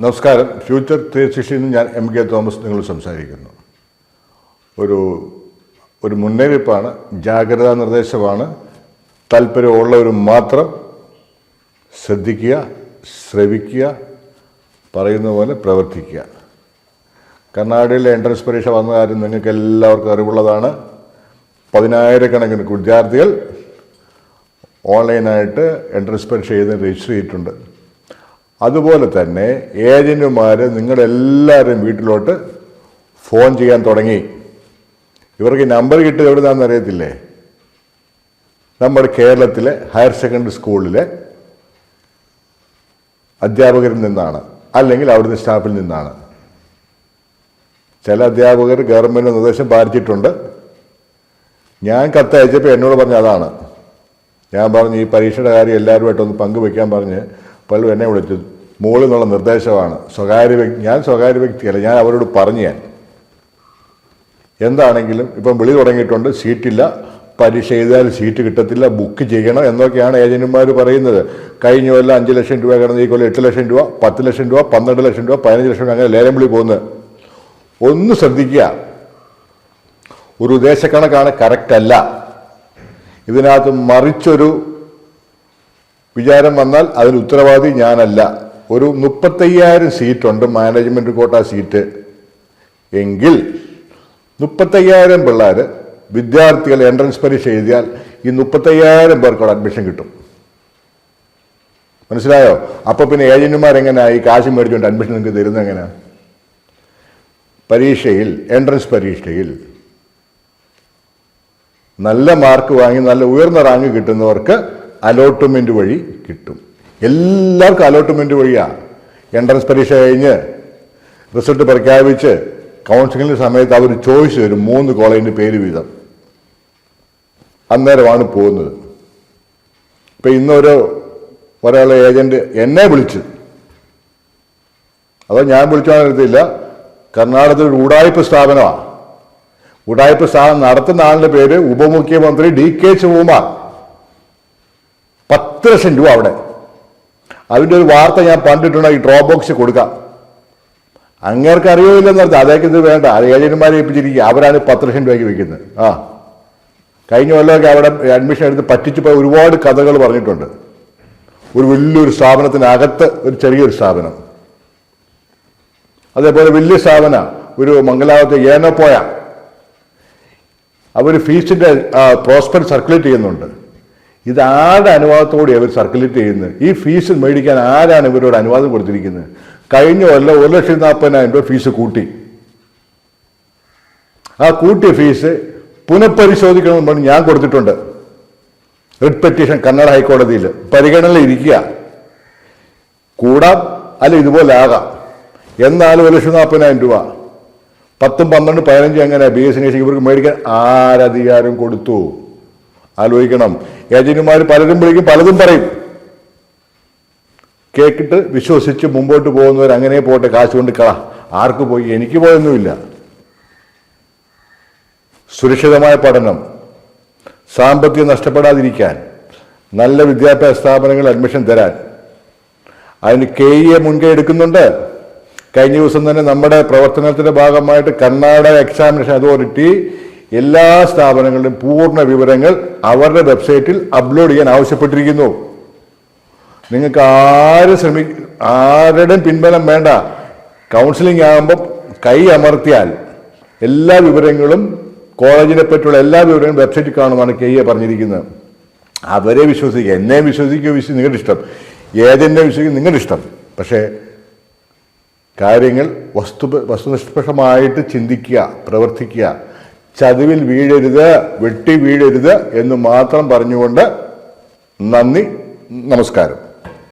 നമസ്കാരം. Future three സിക്സ്റ്റിയിൽ നിന്ന് ഞാൻ എം കെ തോമസ് നിങ്ങൾ സംസാരിക്കുന്നു. ഒരു ഒരു മുന്നറിയിപ്പാണ് ജാഗ്രതാ നിർദ്ദേശമാണ്. താല്പര്യമുള്ളവർ മാത്രം ശ്രദ്ധിക്കുക ശ്രവിക്കുക പറയുന്ന പോലെ പ്രവർത്തിക്കുക. കർണാടകയിലെ എൻട്രൻസ് പരീക്ഷ വന്ന കാര്യം നിങ്ങൾക്ക് എല്ലാവർക്കും അറിവുള്ളതാണ്. പതിനായിരക്കണക്കിന് വിദ്യാർത്ഥികൾ ഓൺലൈനായിട്ട് എൻട്രൻസ് പരീക്ഷ ചെയ്ത് രജിസ്റ്റർ ചെയ്തിട്ടുണ്ട്. അതുപോലെ തന്നെ ഏജന്റുമാർ നിങ്ങളെല്ലാവരും വീട്ടിലോട്ട് ഫോൺ ചെയ്യാൻ തുടങ്ങി. ഇവർക്ക് നമ്പർ കിട്ടിയത് എവിടുന്നാണെന്ന് അറിയത്തില്ലേ? നമ്മുടെ കേരളത്തിലെ ഹയർ സെക്കൻഡറി സ്കൂളിലെ അധ്യാപകരിൽ നിന്നാണ് അല്ലെങ്കിൽ അവിടുത്തെ സ്റ്റാഫിൽ നിന്നാണ്. ചില അധ്യാപകർ ഗവൺമെന്റ് നിർദ്ദേശം പാലിച്ചിട്ടുണ്ട്. ഞാൻ കത്തയച്ചപ്പോൾ എന്നോട് പറഞ്ഞ അതാണ്. ഞാൻ പറഞ്ഞു ഈ പരീക്ഷയുടെ കാര്യം എല്ലാവരുമായിട്ടൊന്ന് പങ്കുവെക്കാൻ പറഞ്ഞ് പലരും എന്നെ വിളിച്ചു. മുകളിൽ നിന്നുള്ള നിർദ്ദേശമാണ്. സ്വകാര്യ വ്യക്തി ഞാൻ സ്വകാര്യ വ്യക്തിയല്ല. ഞാൻ അവരോട് പറഞ്ഞു ഞാൻ. എന്താണെങ്കിലും ഇപ്പം വിളി തുടങ്ങിയിട്ടുണ്ട്. സീറ്റില്ല. പരീക്ഷ എഴുതിയാൽ സീറ്റ് കിട്ടത്തില്ല. ബുക്ക് ചെയ്യണം എന്നൊക്കെയാണ് ഏജന്റുമാർ പറയുന്നത്. കഴിഞ്ഞ കൊല്ലം അഞ്ച് ലക്ഷം രൂപ കിടന്ന് ഈ കൊല്ലം എട്ട് ലക്ഷം രൂപ പത്ത് ലക്ഷം രൂപ പന്ത്രണ്ട് ലക്ഷം രൂപ പതിനഞ്ച് ലക്ഷം രൂപ അങ്ങനെ ലേലം വിളി പോകുന്നത് ഒന്ന് ശ്രദ്ധിക്കുക. ഒരു ഉദ്ദേശക്കണക്കാണ് കറക്റ്റല്ല ഇതിനകത്ത് മറിച്ചൊരു വിചാരം വന്നാൽ അതിന് ഉത്തരവാദി ഞാനല്ല. ഒരു മുപ്പത്തയ്യായിരം സീറ്റുണ്ട് മാനേജ്മെന്റ് കോട്ട സീറ്റ്. എങ്കിൽ മുപ്പത്തയ്യായിരം പിള്ളേർ വിദ്യാർത്ഥികൾ എൻട്രൻസ് പരീക്ഷ എഴുതിയാൽ ഈ മുപ്പത്തയ്യായിരം പേർക്കുള്ള അഡ്മിഷൻ കിട്ടും. മനസ്സിലായോ? അപ്പോൾ പിന്നെ ഏജന്റുമാരെങ്ങനെ ഈ കാശ് മേടിച്ചുകൊണ്ട് അഡ്മിഷൻ നിങ്ങൾക്ക് തരുന്നത് എങ്ങനെയാണ് പരീക്ഷയിൽ എൻട്രൻസ് പരീക്ഷയിൽ നല്ല മാർക്ക് വാങ്ങി നല്ല ഉയർന്ന റാങ്ക് കിട്ടുന്നവർക്ക് അലോട്ട്മെന്റ് വഴി കിട്ടും. എല്ലാവർക്കും അലോട്ട്മെന്റ് വഴിയാണ് എൻട്രൻസ് പരീക്ഷ കഴിഞ്ഞ് റിസൾട്ട് പ്രഖ്യാപിച്ച് കൗൺസിലിംഗ് സമയത്ത് അവർ ചോയ്സ് വരും മൂന്ന് കോളേജിന്റെ പേര് വീതം. അന്നേരമാണ് പോകുന്നത്. ഇപ്പം ഇന്നൊരു ഒരാളെ ഏജന്റ് എന്നെ വിളിച്ചു. അതോ ഞാൻ വിളിച്ചോണ്ടിരുത്തില്ല കർണാടകത്തിൽ ഉടായ്പ സ്ഥാപനമാണ് ഉടായ്പ സ്ഥാപനം നടത്തുന്ന ആളിന്റെ പേര് ഉപമുഖ്യമന്ത്രി ഡി കെ ശിവകുമാർ. പത്ത് ലക്ഷം രൂപ അവിടെ. അതിന്റെ ഒരു വാർത്ത ഞാൻ പണ്ടിട്ടുണ്ട് ഈ ഡ്രോപ്പ് ബോക്സ് കൊടുക്കാം. അങ്ങേർക്ക് അറിയില്ലെന്ന് പറഞ്ഞാൽ അതേക്ക് ഇത് വേണ്ട. അത് ഏജന്റുമാരെ ഏൽപ്പിച്ചിരിക്കുക. അവരാണ് പത്ത് ലക്ഷം രൂപയ്ക്ക് വെക്കുന്നത് ആ. കഴിഞ്ഞ കൊല്ലമൊക്കെ അവിടെ അഡ്മിഷൻ എടുത്ത് പറ്റിച്ചു പോയി ഒരുപാട് കഥകൾ പറഞ്ഞിട്ടുണ്ട്. ഒരു വലിയൊരു സ്ഥാപനത്തിനകത്ത് ഒരു ചെറിയൊരു സ്ഥാപനം. അതേപോലെ വലിയ സ്ഥാപന ഒരു മംഗലാപുരത്ത് ഏനോ പോയ അവർ ഫീസിന്റെ പ്രോസ്പെക്ട് സർക്കുലേറ്റ് ചെയ്യുന്നുണ്ട്. ഇത് ആരുടെ അനുവാദത്തോടെ അവർ സർക്കുലേറ്റ് ചെയ്യുന്നത്? ഈ ഫീസ് മേടിക്കാൻ ആരാണ് ഇവരോട് അനുവാദം കൊടുത്തിരിക്കുന്നത്? കഴിഞ്ഞ കൊല്ലം ഒരു ലക്ഷത്തി നാൽപ്പതിനായിരം രൂപ ഫീസ് കൂട്ടി. ആ കൂട്ടിയ ഫീസ് പുനഃപരിശോധിക്കണമെന്ന് പറഞ്ഞ് ഞാൻ കൊടുത്തിട്ടുണ്ട്. റിട്ട് പെറ്റീഷൻ കന്നഡ ഹൈക്കോടതിയിൽ പരിഗണനയിൽ ഇരിക്കുക കൂടാം അല്ല ഇതുപോലെ ആകാം. എന്നാലും ഒരു ലക്ഷത്തി നാൽപ്പതിനായിരം രൂപ. പത്തും പന്ത്രണ്ട് പതിനഞ്ചും എങ്ങനെ ബി എസ് സി ഇവർക്ക് മേടിക്കാൻ ആരധികാരം കൊടുത്തു. ആലോചിക്കണം. ഏജന്റുമാർ പലരും വിളിക്കും പലതും പറയും. കേക്കിട്ട് വിശ്വസിച്ച് മുമ്പോട്ട് പോകുന്നവർ അങ്ങനെ പോട്ടെ കാശ് കൊണ്ട് കള. ആർക്ക് പോയി? എനിക്ക് പോയൊന്നുമില്ല. സുരക്ഷിതമായ പഠനം. സാമ്പത്തികം നഷ്ടപ്പെടാതിരിക്കാൻ. നല്ല വിദ്യാഭ്യാസ സ്ഥാപനങ്ങൾ അഡ്മിഷൻ തരാൻ. അതിന് കെ ഇ എ മുൻകൈ എടുക്കുന്നുണ്ട്. കഴിഞ്ഞ ദിവസം തന്നെ നമ്മുടെ പ്രവർത്തനത്തിന്റെ ഭാഗമായിട്ട് കർണാടക എക്സാമിനേഷൻ അതോറിറ്റി എല്ലാ സ്ഥാപനങ്ങളുടെയും പൂർണ വിവരങ്ങൾ അവരുടെ വെബ്സൈറ്റിൽ അപ്ലോഡ് ചെയ്യാൻ ആവശ്യപ്പെട്ടിരിക്കുന്നു. നിങ്ങൾക്ക് ആര് ശ്രമി ആരുടെയും പിൻബലം വേണ്ട. കൗൺസിലിംഗ് ആകുമ്പോൾ കൈ അമർത്തിയാൽ എല്ലാ വിവരങ്ങളും കോളേജിനെ പറ്റിയുള്ള എല്ലാ വിവരങ്ങളും വെബ്സൈറ്റിൽ കാണുമാണ് കെ എ പറഞ്ഞിരിക്കുന്നത്. അവരെ വിശ്വസിക്കുക. എന്നെ വിശ്വസിക്കുക വിശ്വസിക്കുക നിങ്ങളുടെ ഇഷ്ടം. ഏതെന്നെ വിശ്വസിക്കുക നിങ്ങളുടെ ഇഷ്ടം. പക്ഷേ കാര്യങ്ങൾ വസ്തു വസ്തുനിഷ്പക്ഷമായിട്ട് ചിന്തിക്കുക പ്രവർത്തിക്കുക. ചതിവിൽ വീഴരുത് വെട്ടി വീഴരുത് എന്ന് മാത്രം പറഞ്ഞുകൊണ്ട് നന്ദി നമസ്കാരം.